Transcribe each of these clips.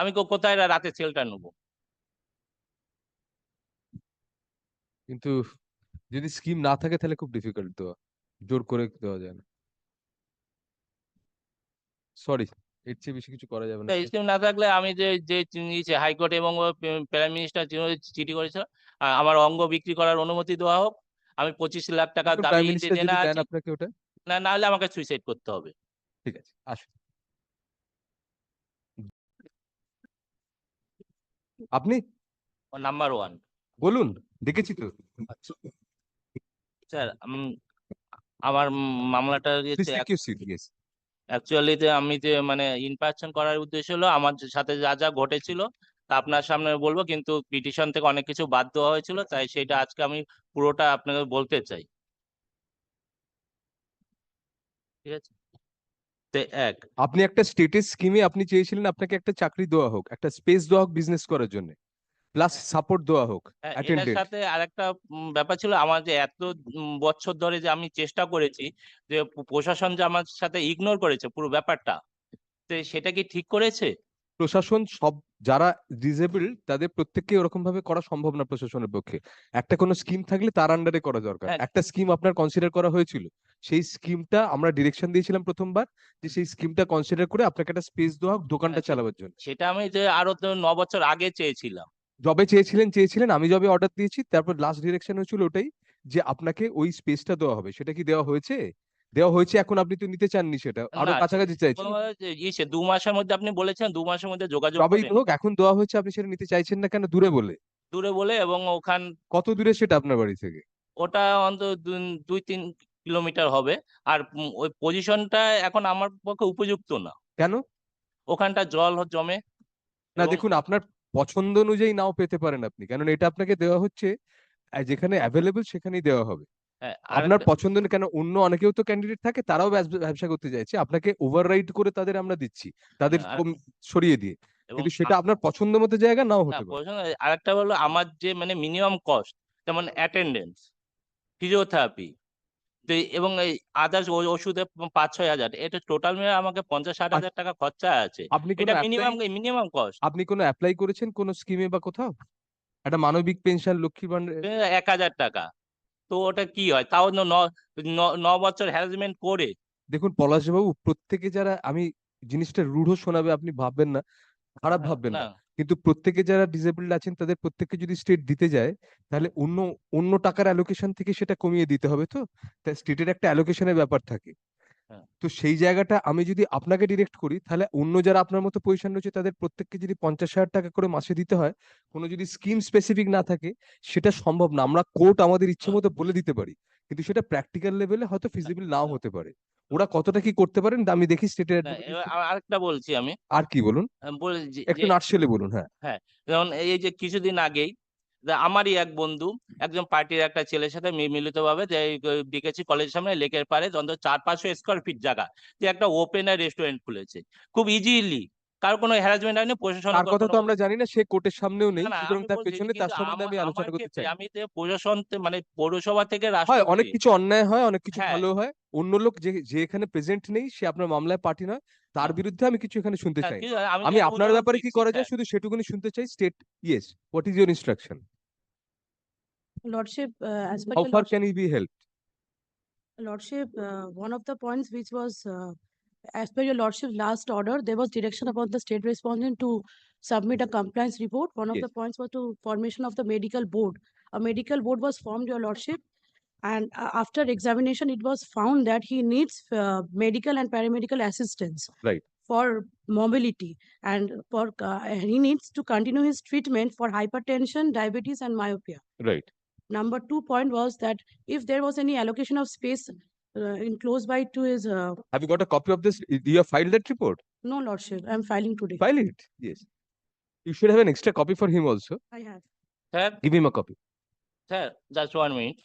আমি কোথায় রাতে সেলটা নেব? কিন্তু যদি স্কিম না থাকে তাহলে খুব ডিফিকাল্ট দেওয়া জোর করে দেওয়া যায় না। সরি এর চেয়ে বেশি কিছু করা যাবে না। স্কিম না থাকলে আমি যে যে নিয়েছে হাইকোর্ট এবং প্রাইম মিনিস্টার চিঠি করেছিল আমার অঙ্গ বিক্রি করার অনুমতি দেওয়া হোক আমি পঁচিশ লাখ টাকা দাবি না না হলে আমাকে সুইসাইড করতে হবে। ঠিক আছে আসুন। আপনি? নাম্বার ওয়ান বলুন দেখেছি তো। স্যার আমার মামলাটা অ্যাকচুয়ালি যে আমি যে মানে ইনপারশন করার উদ্দেশ্য হলো আমার সাথে যা যা ঘটেছিল তা আপনার সামনে বলব কিন্তু পিটিশন থেকে অনেক কিছু বাদ দেওয়া হয়েছিল তাই সেটা আজকে আমি পুরোটা আপনাকে বলতে চাই। ঠিক আছে? তে এক। আপনি একটা স্টেটের স্কিমে আপনি চেয়েছিলেন আপনাকে একটা চাকরি দেওয়া হোক একটা স্পেস দেওয়া হোক বিজনেস করার জন্য প্লাস সাপোর্ট দেওয়া হোক এটার সাথে আরেকটা ব্যাপার ছিল আমার যে এত বছর ধরে যে আমি চেষ্টা করেছি যে প্রশাসন যে আমার সাথে ইগনোর করেছে পুরো ব্যাপারটা তো সেটা কি ঠিক করেছে? প্রশাসন সব যারা ডিসেবল তাদের প্রত্যেককে ওরকম ভাবে করা সম্ভব না প্রশাসনের পক্ষে। একটা কোনো স্কিম থাকলে তার আন্ডারে করা দরকার। একটা স্কিম আপনার কনসিডার করা হয়েছিল। সেই স্কিমটা আমরা ডিরেকশন দিয়েছিলাম প্রথমবার যে সেই স্কিমটা কনসিডার করে আপনাকে একটা স্পেস দেওয়া হোক দোকানটা আচ্ছা। চালাবার জন্য। সেটা আমি যে আরও ন বছর আগে চেয়েছিলাম। জবে চেয়েছিলেন চেয়েছিলেন আমি জবে অর্ডার দিয়েছি তারপর লাস্ট ডিরেকশন হয়েছিল ওটাই যে আপনাকে ওই স্পেসটা দেওয়া হবে। সেটা কি দেওয়া হয়েছে? দেওয়া হয়েছে এখন আপনি তো নিতে চাননি সেটা। আরও কাছাকাছি চাইছেন। ইসে দু মাসের মধ্যে আপনি বলেছেন দু মাসের মধ্যে যোগাযোগ জবেই করেন হোক এখন দেওয়া হয়েছে আপনি সেটা নিতে চাইছেন না কেন? দূরে বলে। দূরে বলে এবং ওখান কত দূরে সেটা আপনার বাড়ি থেকে? ওটা অন্তত দুই তিন কিলোমিটার হবে। আর ওই পজিশনটা এখন আমার পক্ষে উপযুক্ত না। কেন? ওখানটা জল জমে। না দেখুন আপনার পছন্দ অনুযায়ী নাও পেতে পারেন আপনি। কারণ এটা আপনাকে দেওয়া হচ্ছে যেখানে অ্যাভেলেবল সেখানেই দেওয়া হবে। আপনার পছন্দ কেন অন্য অনেকেও তো ক্যান্ডিডেট থাকে তারাও ব্যবসা করতে চাইছে। আপনাকে ওভাররাইড করে তাদের আমরা দিচ্ছি তাদের হ্যাঁ, আর- কম- সরিয়ে দিয়ে। এবং কিন্তু সেটা আপনার পছন্দ মতো জায়গা নাও হতে পারে। পছন্দ আরেকটা হলো আমার যে মানে মিনিমাম কস্ট যেমন অ্যাটেন্ডেন্স ফিজিওথেরাপি তো এবং এই আদার্স ওষুধে পাঁচ ছয় হাজার এটা টোটাল মিলে আমাকে পঞ্চাশ ষাট হাজার টাকা খরচা আছে। আপনি এটা মিনিমাম মিনিমাম কস্ট আপনি কোনো অ্যাপ্লাই করেছেন কোনো স্কিমে বা কোথাও? একটা মানবিক পেনশন লক্ষ্মী ভান্ডার এক হাজার টাকা। তো ওটা কি হয়? তাও ন বছর হ্যারাসমেন্ট করে। দেখুন পলাশবাবু প্রত্যেকে যারা আমি জিনিসটা রূঢ় শোনাবে আপনি ভাববেন না খারাপ ভাববেন না। কিন্তু প্রত্যেকে যারা ডিসেবলড আছেন তাদের প্রত্যেককে যদি স্টেট দিতে যায় তাহলে অন্য অন্য টাকার অ্যালোকেশন থেকে সেটা কমিয়ে দিতে হবে তো? তাই স্টেটের একটা অ্যালোকেশনের ব্যাপার থাকে। তো সেই জায়গাটা আমি যদি আপনাকে ডিরেক্ট করি তাহলে অন্য যারা আপনার মতো পজিশন রয়েছে তাদের প্রত্যেককে যদি পঞ্চাশ হাজার টাকা করে মাসে দিতে হয় কোনো যদি স্কিম স্পেসিফিক না থাকে সেটা সম্ভব না। আমরা কোর্ট আমাদের ইচ্ছে মতো বলে দিতে পারি। কিন্তু সেটা প্র্যাকটিক্যাল লেভেলে হয়তো ফিজিবল নাও হতে পারে। ওরা কতটা কি করতে পারেন আমি দেখি স্টেটের আরেকটা বলছি আমি। আর কি বলুন? একটু নাটশেলে বলুন হ্যাঁ। হ্যাঁ যেমন এই যে কিছুদিন আগেই আমারই এক বন্ধু, একজন পার্টির একটা ছেলের সাথে মিলিত ভাবে যে ডেকেছি কলেজের সামনে, লেকের পারে অন্তত চার পাঁচশো স্কোয়ার ফিট জায়গা। যে একটা ওপেন রেস্টুরেন্ট খুলেছে। খুব ইজিলি কার কোনো হ্যারাসমেন্ট হয়নি প্রশাসন তার কথা তো আমরা জানি না সে কোর্টের সামনেও নেই। সুতরাং তার পেছনে তার সম্বন্ধে আমি আলোচনা করতে চাই। আমি তো প্রশাসন মানে পৌরসভা থেকে হয় রাষ্ট্র অনেক কিছু অন্যায় হয় অনেক কিছু হ্যাঁ। ভালো হয়। অন্য লোক যে যে এখানে প্রেজেন্ট নেই সে আপনার মামলায় পার্টি নয়। তার। বিরুদ্ধে আমি কিছু এখানে শুনতে হ্যাঁ, চাই। আমি আপনার ব্যাপারে কি করা যায়? হ্যাঁ। শুধু সেটুকুনি শুনতে চাই। State yes what is your instruction? Lordship, uh, as per how far can I be help lordship, uh, one of the points which was, uh, as per your lordship's last order, there was direction upon the state respondent to submit a compliance report. One of Yes. the points was to formation of the medical board. A medical board was formed, your lordship. And uh, after examination, it was found that he needs uh, medical and paramedical assistance. Right. For mobility and for, uh, he needs to continue his treatment for hypertension, diabetes and myopia. Right. Number two point was that if there was any allocation of space uh, in close by to his, uh, have you got a copy of this you have filed that report no lordship, I'm filing today. File it. Yes. You should have an extra copy for him also I have. Sir give him a copy sir just one minute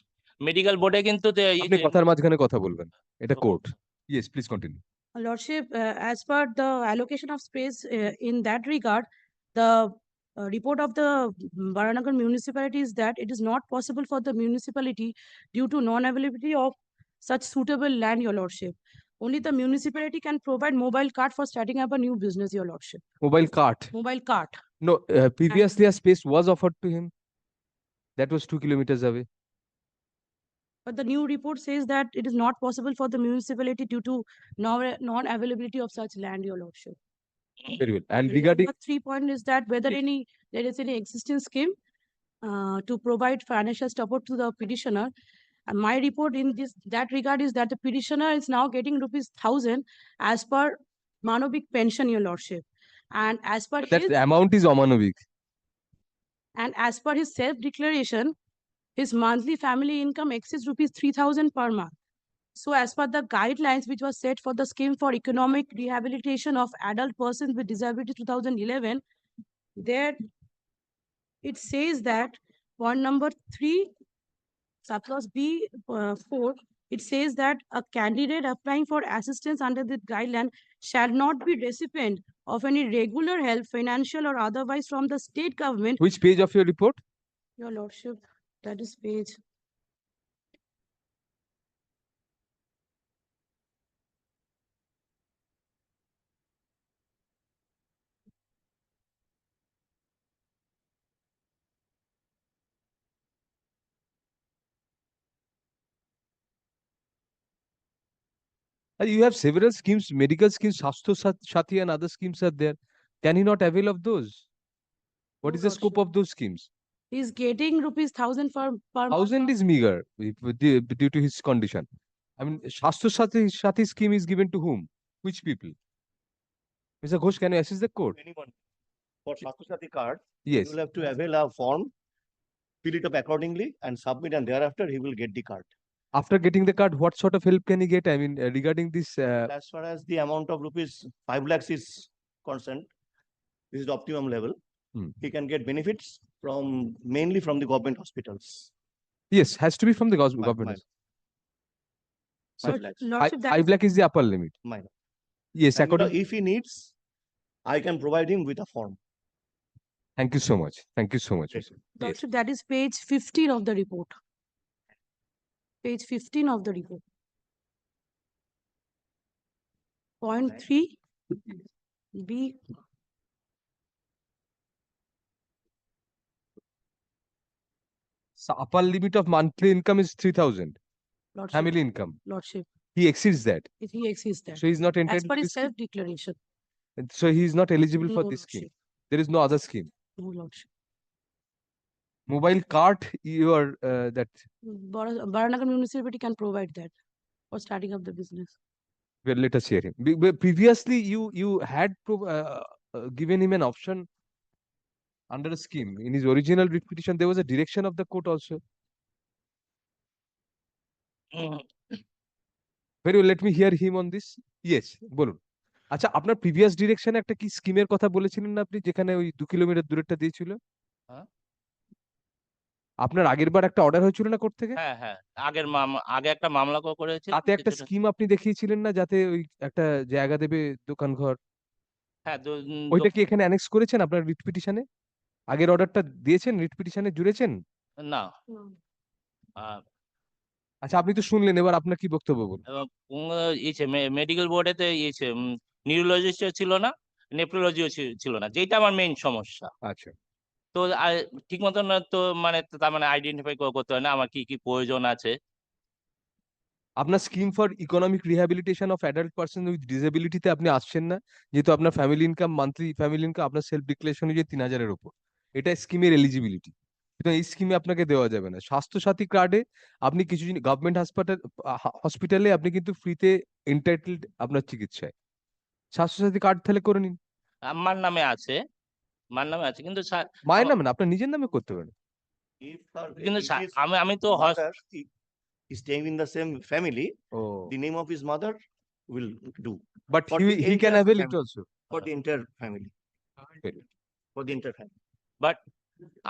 medical বোর্ডে কিন্তু তে- এই আপনি যে- কথার মাঝখানে কথা বলবেন এটা court yes please continue Uh, Lordship, uh, as per the allocation of space uh, in that regard, the uh, report of the Varanagar municipality is that it is not possible for the municipality due to non-availability of such suitable land, your lordship. Only the municipality can provide mobile cart for starting up a new business, your lordship. Mobile cart. Mobile cart. No, uh, previously a space was offered to him. That was two kilometers away. But the new report says that it is not possible for the municipality due to non, non-availability of such land, your lordship. Very well. And regarding, number Three point is that whether any, there is any existing scheme uh, to provide financial support to the petitioner. My report in this, that regard is that the petitioner is now getting rupees thousand as per Manovik pension, your lordship. And as per that his, amount is Omanovik. and as per his self-declaration, his monthly family income exceeds rupees three thousand per month. So as per the guidelines which was set for the scheme for economic rehabilitation of adult persons with disability two thousand eleven, there it says that point number three, subclause B uh, four, it says that a candidate applying for assistance under this guideline shall not be recipient of any regular help, financial or otherwise from the state government Which page of your report? your lordship, that is page. You have several schemes, medical schemes, Sastho Sat- Sati and other schemes are there. Can he not avail of those? What No, is the scope of those schemes? He's getting rupees thousand per, per. Thousand is meager due to his condition. I mean, Sastho Sati, Sati scheme is given to whom? Which people? Mr. Ghosh, can you assist the court? anyone. For Swasthya Sati card, Yes. you will have to avail a form, fill it up accordingly and submit and thereafter he will get the card. After getting the card, what sort of help can he get? I mean, uh, regarding this, uh, As far as the amount of rupees five lakhs is concerned, this is the optimum level. Hmm. He can get benefits from, mainly from the government hospitals. yes, has to be from the gos- Mi- government. minor, So Five lakhs, Five that five is, lakh is the upper limit. minor. Yes, And, you according, if he needs, I can provide him with a form. thank you so much. Thank you so much. Yes. Mr. Yes. Lordship, that is page fifteen of the report. Page fifteen of the report. Point three. B, So upper limit of monthly income is three thousand, lordship, family income. lordship, He exceeds that. if he exceeds that. So he's not As entitled per to his this scheme. self-declaration. So he is not eligible for No, this scheme. lordship, There is no other scheme. no lordship. Mobile cart, you are, uh, that, Bara- Baranagar municipality can provide that for starting up the business. well, let us hear him. Previously, you, you had uh, uh, given him an option under a scheme. In his original petition, there was a direction of the court also. Um, Very well, let me hear him on this. Yes, বলুন। আচ্ছা আপনার previous ডিরেকশনে একটা কি স্কিমের কথা বলেছিলেন না আপনি যেখানে ওই দু কিলোমিটার দূরেরটা দিয়েছিল হ্যাঁ। আপনার আগের বার একটা অর্ডার হয়েছিল না কোর্ট থেকে? হ্যাঁ হ্যাঁ। আগের মাম- আগে একটা মামলা ক- করেছিল। তাতে একটা স্কিম আপনি দেখিয়েছিলেন না যাতে ওই একটা জায়গা দেবে দোকান ঘর? হ্যাঁ ওইটা কি এখানে অ্যানেক্স করেছেন আপনার রিট পিটিশনে আগের অর্ডারটা দিয়েছেন রিট পিটিশনে জুড়েছেন? না। আহ, আচ্ছা আপনি তো শুনলেন এবার আপনার কি বক্তব্য বলুন? ইয়েছে মেডিকেল বোর্ডেতে ইয়েছে নিউরোলজিস্ট ছিল না নেফ্রোলজিও ছিল না যেটা আমার মেইন সমস্যা। আচ্ছা। তো ঠিক মতন তো মানে তার মানে আইডেন্টিফাই করতে হয় না আমার কি কি প্রয়োজন আছে? আপনার scheme for economic rehabilitation of adult person with ডিসেবিলিটিতে আপনি আসছেন না যেহেতু আপনার family income monthly family income আপনার সেলফ ডিক্লারেশন যে তিন হাজারের উপর। এটা স্কিমের এলিজিবিলিটি সুতরাং এই স্কিমে আপনাকে দেওয়া যাবে না। স্বাস্থ্য সাথী কার্ডে আপনি কিছু গভর্নমেন্ট হাসপাতাল হসপিটালে আপনি কিন্তু ফ্রিতে এন্টাইটেলড আপনার চিকিৎসায়। স্বাস্থ্য সাথী কার্ড তাহলে করে নিন। আমার নামে আছে। আমার নামে আছে। কিন্তু স্যার মায়ের নামে না আপনার নিজের নামে করতে পারেন। কিন্তু স্যার আমি আমি তো is staying in the same family, ও। The name of his mother will do. But for he the he can entire avail it family. Also for the entire family. Very For the entire family. But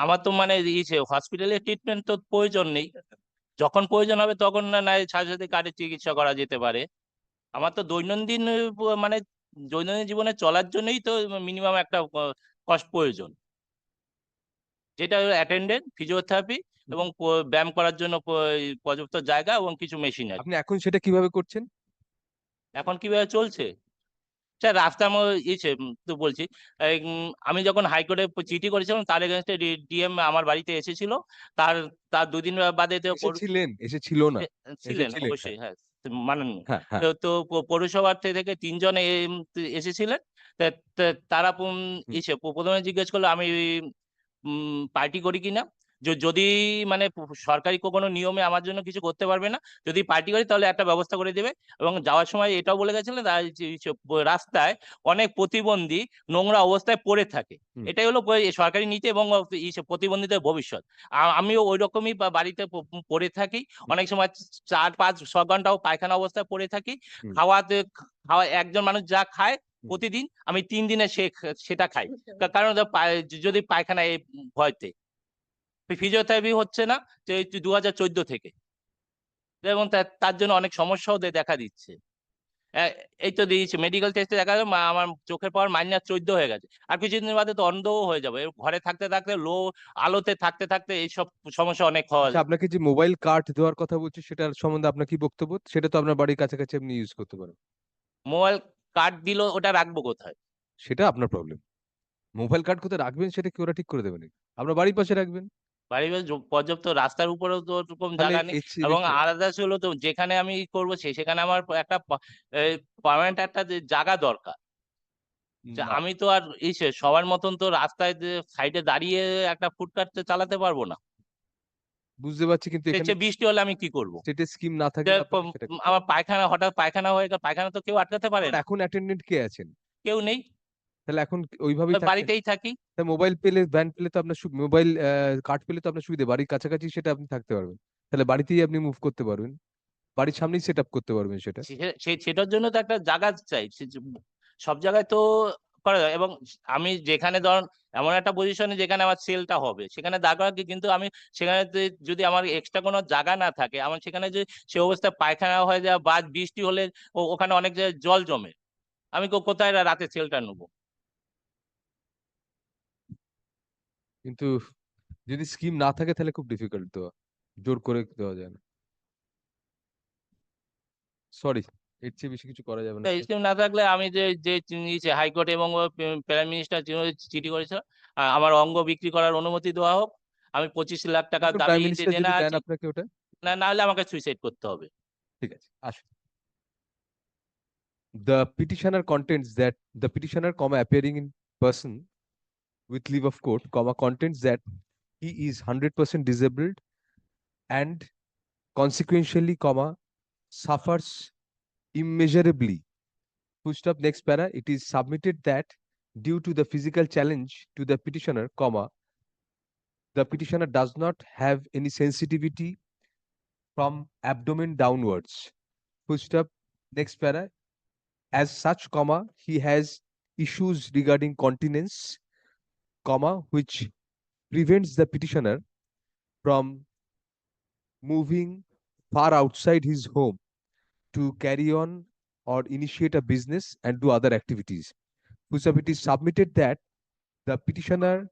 আমার তো মানে ইয়েছে হসপিটালে treatment তো প্রয়োজন নেই। যখন প্রয়োজন হবে তখন না নাই সাথে সাথে কার্ডে চিকিৎসা করা যেতে পারে। আমার তো দৈনন্দিন মানে দৈনন্দিন জীবনে চলার জন্যই তো মিনিমাম একটা প্রয়োজন। যেটা অ্যাটেন্ডেন্ট ফিজিওথেরাপি এবং ব্যায়াম করার জন্য পর্যাপ্ত জায়গা এবং কিছু মেশিনারি আপনি এখন সেটা কীভাবে করছেন? এখন কীভাবে চলছে? স্যার রাস্তার উম, তো বলছি আমি যখন হাইকোর্টে চিঠি করেছিলাম তার এগেনস্টে ডিএম আমার বাড়িতে এসেছিল। তার তার দুদিন বাদে এসেছিলেন এসেছিল না। ছিলেন অবশ্যই হ্যাঁ। মানেননি হ্যাঁ হ্যাঁ। তো পৌরসভার থেকে তিনজন এসেছিলেন। তারা ইসে প্রথমে জিজ্ঞেস করল আমি পার্টি করি কিনা? যদি মানে সরকারি কোনো নিয়মে আমার জন্য কিছু করতে পারবে না যদি পার্টি করি তাহলে একটা ব্যবস্থা করে দেবে। এবং যাওয়ার সময় এটাও বলে গেছিলেন রাস্তায় অনেক প্রতিবন্ধী নোংরা অবস্থায় পড়ে থাকে। এটাই হলো সরকারি নীতি এবং প্রতিবন্ধীদের ভবিষ্যৎ। আমিও ওই রকমই বাড়িতে পড়ে থাকি। অনেক সময় চার পাঁচ ছ ঘন্টাও পায়খানা অবস্থায় পড়ে থাকি। খাওয়াতে খাওয়া একজন মানুষ যা খায় প্রতিদিন আমি তিন দিনে সে সেটা খাই। কারণ যদি পায়খানা এই ভয়তে। ফিজিওথেরাপি হচ্ছে না যে দু হাজার চোদ্দ থেকে। এবং তার জন্য অনেক সমস্যাও দেখা দিচ্ছে। এই তো দিয়েছে মেডিকেল টেস্টে দেখা যাবে আমার চোখের পাওয়ার মাইনাস চোদ্দ হয়ে গেছে। আর কিছুদিন বাদে তো অন্ধও হয়ে যাবে। ঘরে থাকতে থাকতে লো আলোতে থাকতে থাকতে এইসব সমস্যা অনেক হওয়া আচ্ছা আপনাকে যে মোবাইল কার্ড দেওয়ার কথা বলছি সেটার সম্বন্ধে আপনার কি বক্তব্য? সেটা তো আপনার বাড়ির কাছাকাছি আপনি ইউজ করতে পারেন। মোবাইল কার্ড দিল ওটা রাখব কোথায়? সেটা আপনার প্রবলেম মোবাইল কার্ড কোথায় রাখবেন সেটা কি ওরা ঠিক করে দেবেন আপনার বাড়ির পাশে রাখবেন। বাড়ির পাশে পর্যাপ্ত রাস্তার উপরেও তো ওরকম জায়গা নেই। এবং আলাদা ছিল তো যেখানে আমি করব সেখানে আমার একটা পার্মানেন্ট একটা যে জায়গা দরকার। আমি তো আর সবার মতন তো রাস্তায় যে সাইডে দাঁড়িয়ে একটা ফুটপাথ চালাতে পারব না। বুঝতে পারছি কিন্তু এখানে বৃষ্টি হলে আমি কি করব? স্টেটের স্কিম না করতে আমার পায়খানা হঠাৎ পায়খানা হয়ে গেল পায়খানা তো কেউ আটকাতে পারে না। এখন অ্যাটেন্ডেন্ট কে আছেন? কেউ নেই। তাহলে এখন কি ওইভাবেই বাড়িতেই থাকি। মোবাইল পেলে ভ্যান পেলে তো আপনার মোবাইল কার্ড পেলে তো আপনার সুবিধা বাড়ির কাছাকাছি সেটা আপনি থাকতে পারবেন। তাহলে বাড়িতেই আপনি মুভ করতে পারবেন। বাড়ির সামনেই সেট আপ করতে পারবেন সেটা। সেটার জন্য তো একটা জায়গা চাই। সব জায়গায় তো করা যায়। এবং আমি যেখানে ধরুন এমন একটা পজিশনে যেখানে আমার সেলটা হবে, সেখানে দাঁড় করা কিন্তু আমি সেখানে যদি আমার এক্সট্রা কোনো জায়গা না থাকে, আমার সেখানে যে সে অবস্থায় পায়খানা হয়ে যায় বা বৃষ্টি হলে ওখানে অনেক জায়গায় জল জমে, আমি কোথায় রাতে সেলটা নেব? কিন্তু যদি স্কিম না থাকে তাহলে খুব ডিফিকাল্ট দেওয়া জোর করে দেওয়া যায় না। সরি এর চেয়ে বেশি কিছু করা যাবে না স্কিম না থাকলে আমি যে যে নিয়েছে হাইকোর্ট এবং প্রাইম মিনিস্টার চিঠি করেছিল আ- আমার অঙ্গ বিক্রি করার অনুমতি দেওয়া হোক আমি পঁচিশ লাখ টাকা দাবি দেনা দেন আছে আপনাকে ওটা না না হলে আমাকে সুইসাইড করতে হবে ঠিক আছে আসুন The petitioner contends that the petitioner, comma, appearing in person with leave of court, comma, contends that he is hundred percent disabled and consequentially, comma, suffers immeasurably. Full stop, next para, it is submitted that due to the physical challenge to the petitioner, comma, the petitioner does not have any sensitivity from abdomen downwards. Full stop, next para, as such, comma, he has issues regarding continence, comma, which prevents the petitioner from moving far outside his home to carry on or initiate a business and do other activities. Which it is submitted that the petitioner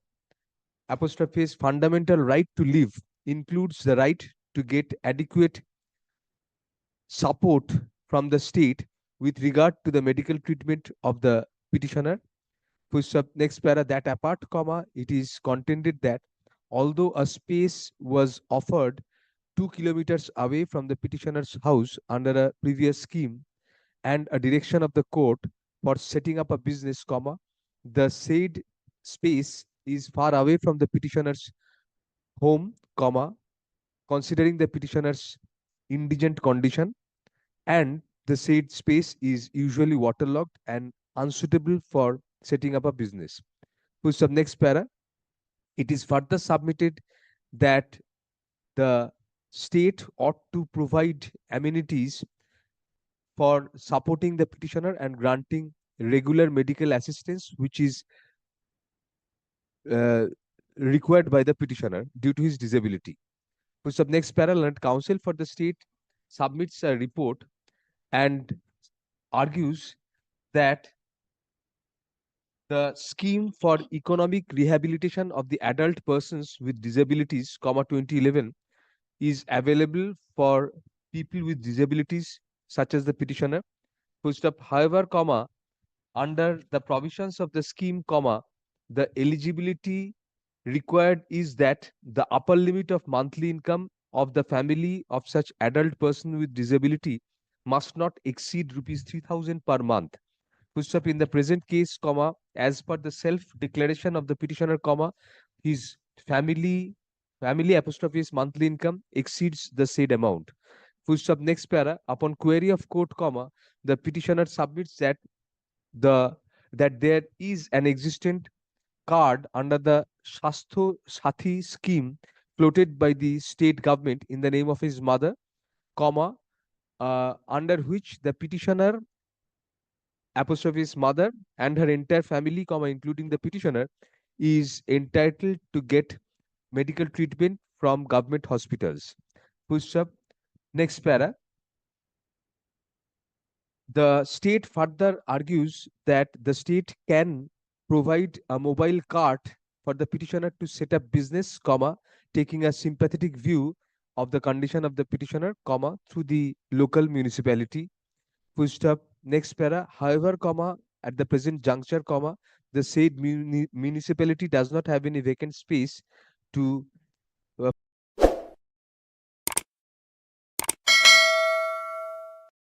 apostrophes fundamental right to live includes the right to get adequate support from the state with regard to the medical treatment of the petitioner. Stop, next para, that apart, comma, it is contended that although a space was offered two kilometers away from the petitioner's house under a previous scheme and a direction of the court for setting up a business, comma, the said space is far away from the petitioner's home, comma, considering the petitioner's indigent condition and the said space is usually waterlogged and unsuitable for setting up a business. Full stop, next para. It is further submitted that the state ought to provide amenities for supporting the petitioner and granting regular medical assistance, which is uh, required by the petitioner due to his disability. Full stop, next para, learned counsel for the state submits a report and argues that the scheme for economic rehabilitation of the adult persons with disabilities, comma 2011, is available for people with disabilities such as the petitioner. Full stop, however, comma, under the provisions of the scheme, comma, the eligibility required is that the upper limit of monthly income of the family of such adult person with disability must not exceed rupees three thousand per month. Full stop, in the present case, comma, as per the self-declaration of the petitioner, comma, his family, family apostrophe is monthly income exceeds the said amount. Full stop, next para, upon query of court, comma, the petitioner submits that the, that there is an existent card under the Shastho Sathi scheme floated by the state government in the name of his mother, comma, uh, under which the petitioner apostrophe his mother and her entire family, comma, including the petitioner, is entitled to get medical treatment from government hospitals. Full up. Next para. The state further argues that the state can provide a mobile cart for the petitioner to set up business, comma, taking a sympathetic view of the condition of the petitioner, comma, through the local municipality. Full up Next para. However, comma, at the present juncture, comma, the said muni- municipality does not have any vacant space to uh,